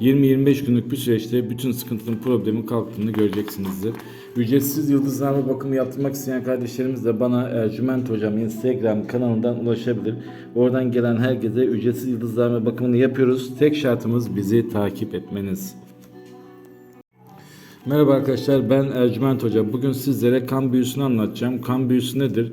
20-25 günlük bir süreçte bütün sıkıntının problemin kalktığını göreceksinizdir. Ücretsiz yıldızname bakımı yaptırmak isteyen kardeşlerimiz de bana Ercüment Hocam Instagram kanalından ulaşabilir. Oradan gelen herkese ücretsiz yıldızname bakımını yapıyoruz. Tek şartımız bizi takip etmeniz. Merhaba arkadaşlar ben Ercüment Hoca. Bugün sizlere kan büyüsünü anlatacağım. Kan büyüsü nedir?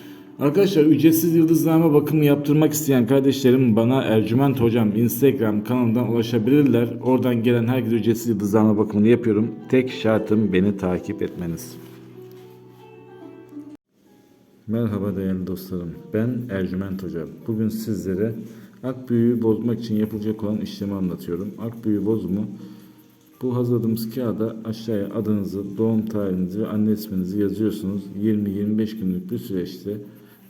Arkadaşlar ücretsiz yıldızname bakımı yaptırmak isteyen kardeşlerim bana Ercüment Hocam Instagram kanalından ulaşabilirler. Oradan gelen herkese ücretsiz yıldızname bakımını yapıyorum. Tek şartım beni takip etmeniz. Merhaba değerli dostlarım. Ben Ercüment Hoca. Bugün sizlere ak büyüğü bozmak için yapılacak olan işlemi anlatıyorum. Ak büyü bozumu bu hazırladığımız kağıda aşağıya adınızı, doğum tarihinizi ve anne isminizi yazıyorsunuz. 20-25 günlük bir süreçte